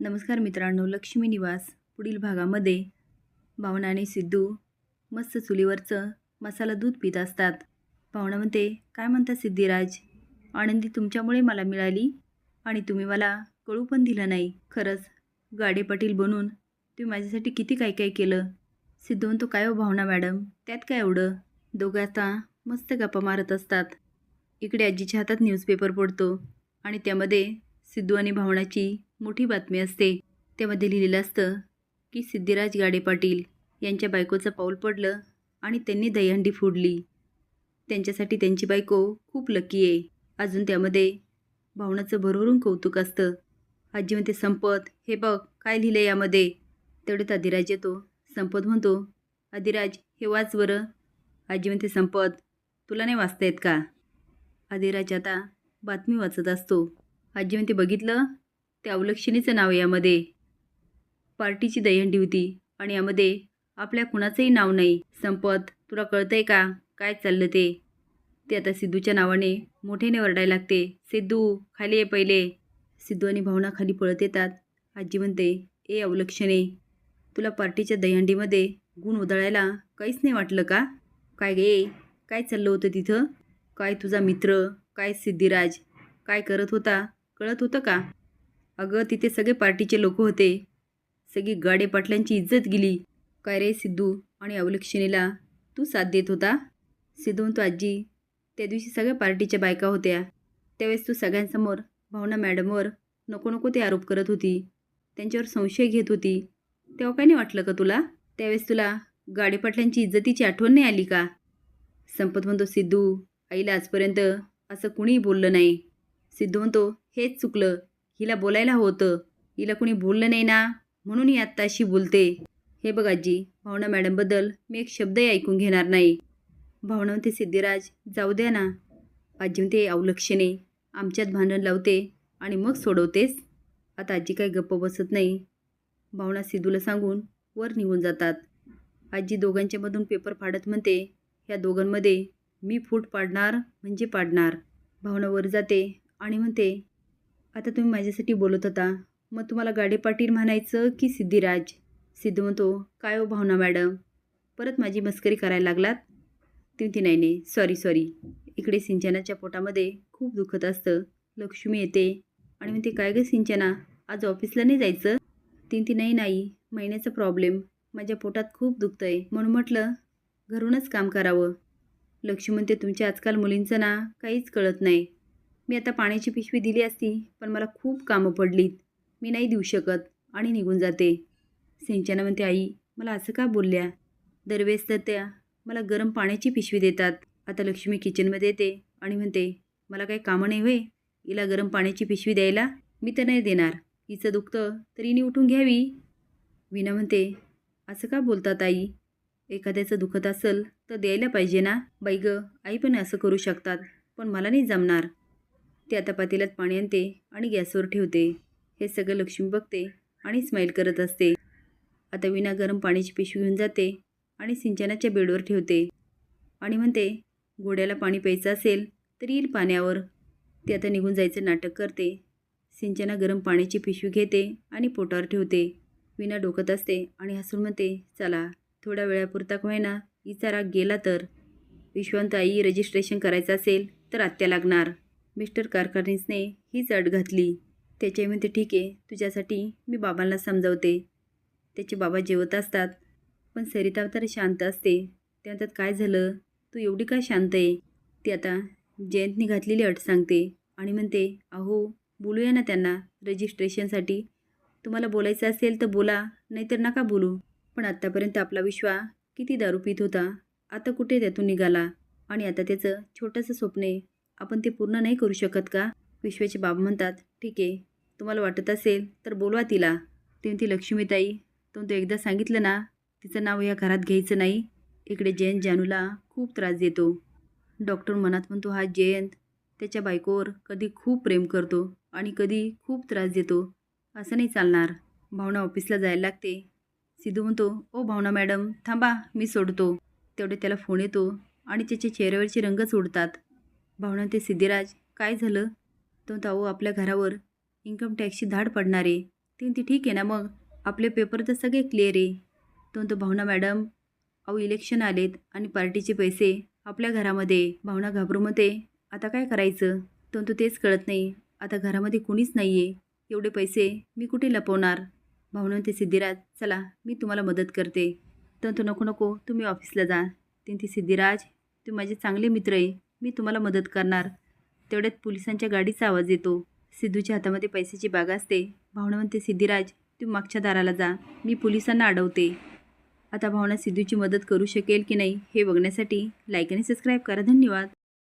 नमस्कार मित्रांनो लक्ष्मी निवास. पुढील भागामध्ये भावना आणि सिद्धू मस्त चुलीवरचं मसाला दूध पित असतात. भावना म्हणते काय म्हणता सिद्धिराज? आनंदी तुमच्यामुळे मला मिळाली आणि तुम्ही मला कळू पण दिलं नाही. खरंच गाडे पाटील बनून तुम्ही माझ्यासाठी किती काय काय केलं? सिद्धू म्हणतो काय हो भावना मॅडम? त्यात काय एवढं? दोघं आता मस्त गप्पा मारत असतात. इकडे आजीच्या हातात न्यूजपेपर पडतो आणि त्यामध्ये सिद्धू आणि भावनाची मोठी बातमी असते. त्यामध्ये लिहिलेलं असतं की सिद्धिराज गाडे पाटील यांच्या बायकोचं पाऊल पडलं आणि त्यांनी दहीहंडी फोडली. त्यांच्यासाठी त्यांची बायको खूप लकी आहे. अजून त्यामध्ये भावनाचं भरभरून कौतुक असतं. आजी म्हणते संपत हे बघ काय लिहिलं यामध्ये? तेवढ्यात अधिराज येतो. संपत म्हणतो अधिराज हे वाच बरं. आजी म्हणते संपत तुला नाही वाचता येत का? अधिराज आता बातमी वाचत असतो. आजी म्हणते बघितलं? त्या अवलक्षणीचं नाव यामध्ये. पार्टीची दहीहंडी होती आणि यामध्ये आपल्या कुणाचंही नाव नाही. संपत तुला कळतंय का? काय चाललं ते? ते आता सिद्धूच्या नावाने मोठ्याने वरडायला लागते. सिद्धू खाली ये पहिले. सिद्धू आणि भावना खाली पळत येतात. आजी म्हणते ए अवलक्षणे तुला पार्टीच्या दहीहंडीमध्ये गुण उधळायला काहीच नाही वाटलं का? काय गे? काय चाललं होतं तिथं? काय तुझा मित्र? काय सिद्धिराज? काय करत होता? कळत होतं का? अगं तिथे सगळे पार्टीचे लोक होते. सगळी गाडे पाटलांची इज्जत गेली. काय रे सिद्धू आणि अवलक्षणीला? तू साथ देत होता? सिद्धू म्हणतो आजी. त्या दिवशी सगळ्या पार्टीच्या बायका होत्या. त्यावेळेस तू सगळ्यांसमोर भावना मॅडमवर नको नको ते आरोप करत होती. त्यांच्यावर संशय घेत होती. तेव्हा काय नाही वाटलं का तुला? त्यावेळेस तुला गाडे पाटलांची इज्जतीची आठवण नाही आली का? संपत म्हणतो सिद्धू आईला आजपर्यंत असं कुणीही बोललं नाही. सिद्धू म्हणतो हेच चुकलं. हिला बोलायला होतं. हिला कुणी बोललं नाही ना? म्हणून ही आत्ता अशी बोलते. हे बघ आजी भावना मॅडमबद्दल मी एक शब्दही ऐकून घेणार नाही. भावना म्हणते सिद्धिराज जाऊ द्या ना. आजी म्हणते अवलक्षणे आमच्यात भांडण लावते आणि मग सोडवतेस. आता आजी काही गप्प बसत नाही. भावना सिद्धूला सांगून वर निघून जातात. आजी दोघांच्यामधून पेपर फाडत म्हणते ह्या दोघांमध्ये मी फूट पाडणार म्हणजे पाडणार. भावना वर जाते आणि म्हणते आता तुम्ही माझ्यासाठी बोलत होता. मग तुम्हाला गाडे पाटील म्हणायचं की सिद्धिराज? सिद्धू म्हणतो काय हो भावना मॅडम? परत माझी मस्करी करायला लागलात? ती नाही नाही सॉरी सॉरी इकडे सिंचनाच्या पोटामध्ये खूप दुखत असतं. लक्ष्मी येते. आणि म्हणते काय गं सिंचना? आज ऑफिसला नाही जायचं? ती नाही नाही. महिन्याचा प्रॉब्लेम. माझ्या पोटात खूप दुखतं आहे म्हणून म्हटलं घरूनच काम करावं. लक्ष्मी म्हणते तुमच्या आजकाल मुलींचं ना काहीच कळत नाही. मी आता पाण्याची पिशवी दिली असती पण मला खूप कामं पडलीत. मी नाही देऊ शकत आणि निघून जाते. सिंचना म्हणते आई मला असं का बोलल्या? दरवेळेस तर त्या मला गरम पाण्याची पिशवी देतात. आता लक्ष्मी किचनमध्ये येते आणि म्हणते मला काही कामं नाही होय हिला गरम पाण्याची पिशवी द्यायला मी तर नाही देणार. हिचं दुखतं तर हिने उठून घ्यावी. विना म्हणते असं का बोलतात आई? एखाद्याचं दुखत असेल तर द्यायला पाहिजे ना? बाई गं आई पण असं करू शकतात पण मला नाही जमणार. ते आता पातेल्यात पाणी आणते आणि गॅसवर ठेवते. हे सगळं लक्ष्मी बघते आणि स्माईल करत असते. आता विना गरम पाण्याची पिशवी घेऊन जाते आणि सिंचनाच्या बेडवर ठेवते. आणि म्हणते घोड्याला पाणी प्यायचं असेल तर येईल पाण्यावर. ते आता निघून जायचं नाटक करते. सिंचना गरम पाण्याची पिशवी घेते आणि पोटावर ठेवते. विना डोकत असते आणि हसून म्हणते चला थोड्या वेळापुरता होईना हिचा राग गेला तर. विश्वांत आई रजिस्ट्रेशन करायचं असेल तर आत्या लागणार. मिस्टर कारखानीसने हीच अट घातली. त्याचे म्हणते ठीक आहे तुझ्यासाठी मी बाबांना समजावते. त्याचे बाबा जेवत असतात पण सरिता तर शांत असते. ते म्हणतात काय झालं? तू एवढी काय शांत आहे? ती आता जयंतनी घातलेली अट सांगते आणि म्हणते अहो बोलूया ना त्यांना रजिस्ट्रेशनसाठी. तुम्हाला बोलायचं असेल तर बोला नाहीतर नका बोलू. पण आत्तापर्यंत आपला विश्वा किती दारू पित होता. आता कुठे त्यातून निघाला? आणि आता त्याचं छोटंसं स्वप्न आहे. आपण ते पूर्ण नाही करू शकत का? विश्वाचे बाबा म्हणतात ठीक आहे तुम्हाला वाटत असेल तर बोलवा तिला. ती ती लक्ष्मीताई तो तो एकदा सांगितलं ना तिचं नाव या घरात घ्यायचं नाही. इकडे जयंत जानूला खूप त्रास देतो. डॉक्टर मनात म्हणतो हा जयंत त्याच्या बायकोवर कधी खूप प्रेम करतो आणि कधी खूप त्रास देतो. असं नाही चालणार. भावना ऑफिसला जायला लागते. सिद्धू म्हणतो ओ भावना मॅडम थांबा मी सोडतो. तेवढे त्याला फोन येतो आणि त्याच्या चेहऱ्यावरचे रंगच उडतात भावना ते सिद्धिराज काय झालं? तो ताऊ आपल्या घरावर इन्कम टॅक्सची धाड पडणारे ती ठीक आहे ना मग? आपले पेपर तर सगळे क्लिअर आहे. तो तो भावना मॅडम अहो इलेक्शन आलेत आणि पार्टीचे पैसे आपल्या घरामध्ये. भावना घाबरू आता काय करायचं? तो तो तेच कळत नाही. आता घरामध्ये कुणीच नाही आहे एवढे पैसे मी कुठे लपवणार? भावना ते सिद्धिराज चला मी तुम्हाला मदत करते. तर तो नको नको तुम्ही ऑफिसला जा. ते सिद्धिराज तुम्ही माझे चांगले मित्र आहे. मी तुम्हाला मदत करणार. तेवढ्यात पोलिसांच्या गाडीचा आवाज येतो. सिद्धूच्या हातामध्ये पैशाची बाग असते. भावना म्हणते सिद्धिराज तू मागच्या दाराला जा. मी पोलिसांना अडवते. आता भावना सिद्धूची मदत करू शकेल की नाही हे बघण्यासाठी लाईक आणि सबस्क्राईब करा. धन्यवाद.